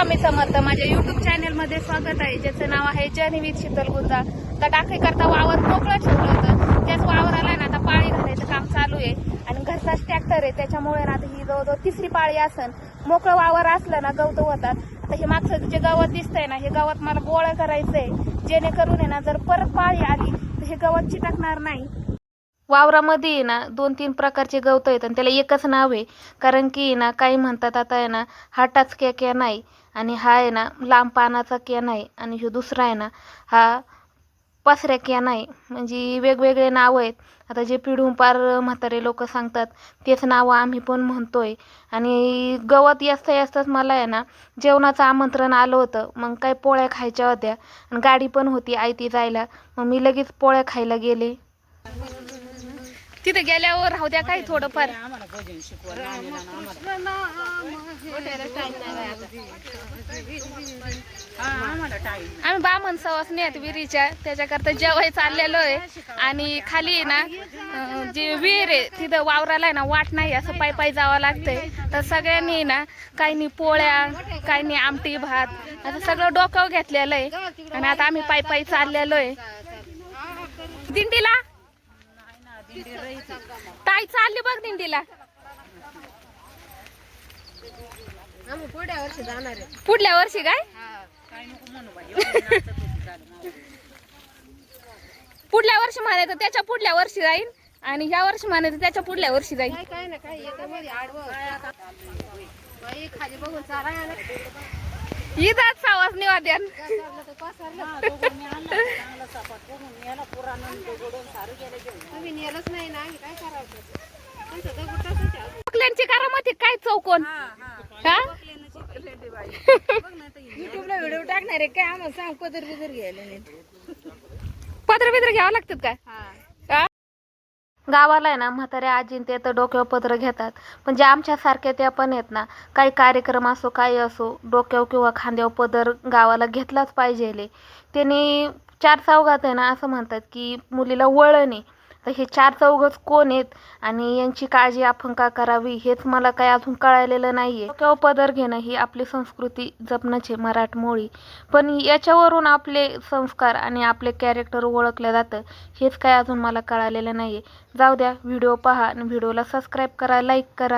स्वामी समर्थ. माझ्या युट्यूब चॅनलमध्ये स्वागत आहे. ज्याचं नाव आहे जयनिवित शीतल गुंजा. तर टाकळी करता वावर मोकळं ठेवलं होतं. त्याच वावराला ना आता पाळी घालायचं काम चालू आहे. आणि घरचाच ट्रॅक्टर आहे. त्याच्यामुळे ना आता ही जवळजवळ तिसरी पाळी असन. मोकळं वावर असलं ना गवत होतात. आता हे मागचं जे गवत दिसतंय ना हे गवत मला गोळा करायचंय. जेणेकरून आहे ना जर परत पाळी आली तर हे गवत चिटकणार नाही. वावरामध्ये ना दोन तीन प्रकारचे गवत आहेत. आणि त्याला एकच नाव आहे. कारण की ना काही म्हणतात आता आहे ना हा टाचक्या नाही. आणि हा आहे ना लांब पानाचा क्या नाही आणि जो दुसरा आहे ना हा पसऱ्या क्या नाही म्हणजे वेगवेगळे नावं आहेत. आता जे पिढून पार म्हातारे लोक सांगतात तेच नावं आम्ही पण म्हणतोय. आणि गवत असता असताच मला आहे ना जेवणाचं आमंत्रण आलं होतं. मग काय पोळ्या खायच्या होत्या आणि गाडी पण होती आयती जायला. मग मी लगेच पोळ्या खायला गेले. तिथे गेल्यावर राहू द्या काही थोडंफार. आम्ही बामण सवास नेत विहिरीच्या त्याच्याकरता जेवाय चाललेलो आहे. आणि खाली ना जी विहीर आहे तिथं वावराला आहे ना वाट नाही असं पायी पायी जावं लागतंय. तर सगळ्यांनी ना काही नाही पोळ्या काही नाही आमटी भात असं सगळं डोकं घेतलेलं आहे. आणि आता आम्ही पायी पायी चाललेलो आहे. दिंडी ताई चालली बघ दिंडीला पुढल्या वर्षी जाणार आहे. पुढल्या वर्षी काय. पुढल्या वर्षी म्हणायचं त्याच्या पुढल्या वर्षी जाईल आणि ह्या वर्षी म्हणायचं त्याच्या पुढल्या वर्षी जाईल काय ना काय खाली बघून चारा इथंच नेलंच नाही ना आम्ही काय. चॉकलेटची चौकोन? हा युट्यूबला व्हिडिओ टाकणार आहे काय? आम्हाला सांग पदर बिदर घ्यायला नाही. पत्र बित्र घ्यावं लागतात काय? गावाला आहे ना म्हाताऱ्या आजीन ते तर डोक्यावर पत्र घेतात. पण जे आमच्यासारख्या त्या पण आहेत ना काही कार्यक्रम असो काही असो डोक्यावर किंवा खांद्यावर पदर गावाला घेतलाच पाहिजे त्यांनी चार चौघात आहे ना असं म्हणतात की मुलीला वळण आहे. तर हे चार चौघच कोण आहेत आणि यांची काळजी आपण का करावी हेच मला काही अजून कळालेलं आहे किंवा पदर घेणं ही आपली संस्कृती जपण्याची मराठमोळी पण याच्यावरून आपले संस्कार आणि आपले कॅरेक्टर ओळखलं जातं हेच काय अजून मला कळालेलं नाही आहे जाऊ द्या व्हिडिओ पहा आणि व्हिडिओला सबस्क्राईब करा लाईक करा.